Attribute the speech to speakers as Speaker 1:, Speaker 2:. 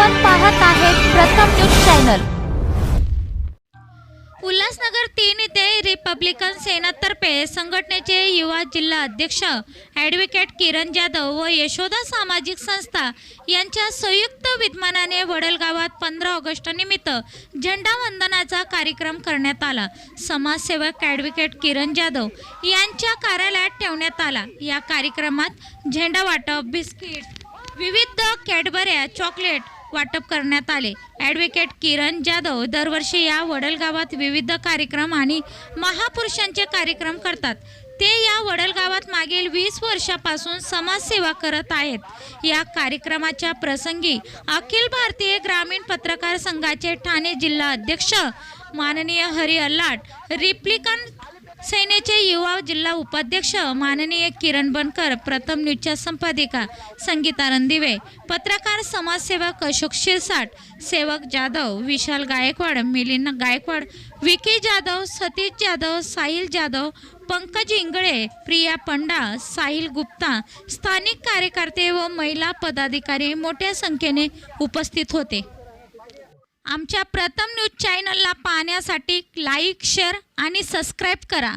Speaker 1: आपण पाहत आहेत प्रथम न्यूज चॅनल.
Speaker 2: उल्हासनगर तीन येथे रिपब्लिकन सेनातर्फे संघटनेचे युवा जिल्हा अध्यक्ष ॲडव्होकेट किरण जाधव व यशोदा सामाजिक संस्था यांच्या संयुक्त विद्यमानाने वडलगावात पंधरा ऑगस्ट निमित्त झेंडा वंदनाचा कार्यक्रम करण्यात आला. समाजसेवक ॲडव्होकेट किरण जाधव यांच्या कार्यालयात ठेवण्यात आला. या कार्यक्रमात झेंडा वाटप बिस्किट विविध कॅडबऱ्या चॉकलेट वाटप करण्यात आले. ॲडव्होकेट किरण जाधव दरवर्षी या वडलगावात विविध कार्यक्रम आणि महापुरुषांचे कार्यक्रम करतात. ते या वडलगावात मागील वीस वर्षापासून समाजसेवा करत आहेत. या कार्यक्रमाच्या प्रसंगी अखिल भारतीय ग्रामीण पत्रकार संघाचे ठाणे जिल्हा अध्यक्ष माननीय हरी अल्लाट रिप्लिकन सेनेचे युवा जिल्हा उपाध्यक्ष माननीय किरण बनकर प्रथम न्यूजच्या संपादिका संगीता रणदिवे पत्रकार समाजसेवक अशोक शिरसाट सेवक जाधव विशाल गायकवाड मिलिंद गायकवाड विकी जाधव सतीश जाधव साहिल जाधव पंकज इंगळे प्रिया पंडा साहिल गुप्ता स्थानिक कार्यकर्ते व महिला पदाधिकारी मोठ्या संख्येने उपस्थित होते. आमच्या प्रथम न्यूज चॅनलला पाहण्यासाठी लाईक शेअर आणि सबस्क्राईब करा.